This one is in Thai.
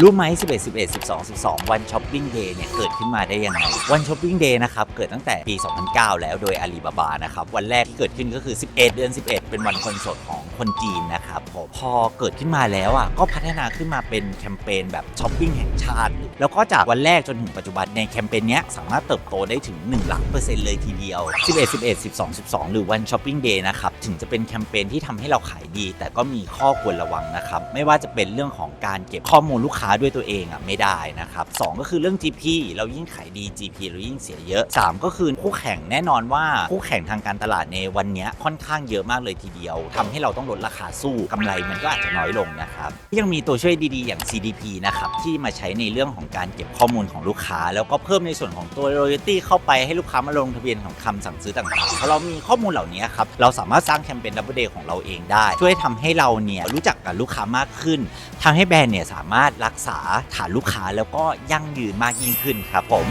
รู้ไหม 11 11 12 12 วันช้อปปิ้งเดย์เนี่ยเกิดขึ้นมาได้ยังไง วันช้อปปิ้งเดย์นะครับเกิดตั้งแต่ปี 2009 แล้วโดยอาลีบาบานะครับวันแรกที่เกิดขึ้นก็คือ 11 เดือน 11 เป็นวันคนสดของ คนจีนนะครับพอพอเกิดขึ้นมาแล้วอะก็พัฒนาขึ้นมาเป็นแคมเปญแบบช้อปปิ้งแห่งชาติ แล้วก็จากวันแรกจนถึงปัจจุบันในแคมเปญเนี้ยสามารถเติบโตได้ถึง1หลักเปอร์เซ็นต์เลยทีเดียว 11 11 12 12 หรือวันช้อปปิ้งเดย์นะครับถึงจะเป็นแคมเปญที่ทำให้เราขายดี แต่ก็มีข้อควรระวังนะครับไม่ว่าจะเป็นเรื่องของการเก็บข้อมูลลูกค้าด้วยตัวเองอะไม่ได้นะครับสองก็คือเรื่อง GP เรายิ่งขายดี GP เรายิ่งเสียเยอะสามก็คือคู่แข่งแน่นอนว่าคู่แข่งทางการตลาดในวันนี้ค่อนข้างเยอะมากเลยทีเดียวทำให้เราต้องลดราคาสู้กำไรมันก็อาจจะน้อยลงนะครับ ยังมีตัวช่วยดีๆ อย่าง CDP นะครับ ที่มาใช้ในเรื่องของการเก็บข้อมูลของลูกค้า แล้วก็เพิ่มในส่วนของตัว loyalty เข้าไปให้ลูกค้ามาลงทะเบียนของคำสั่งซื้อต่างๆพอเรามีข้อมูลเหล่านี้ครับเราสามารถสร้างแคมเปญ Double Day ของเราเองได้ ช่วยทำให้เราเนี่ยรู้จักกับลูกค้ามากขึ้นทำให้แบรนด์เนี่ยสามารถรักษาฐานลูกค้าแล้วก็ยั่งยืนมากยิ่งขึ้นครับผม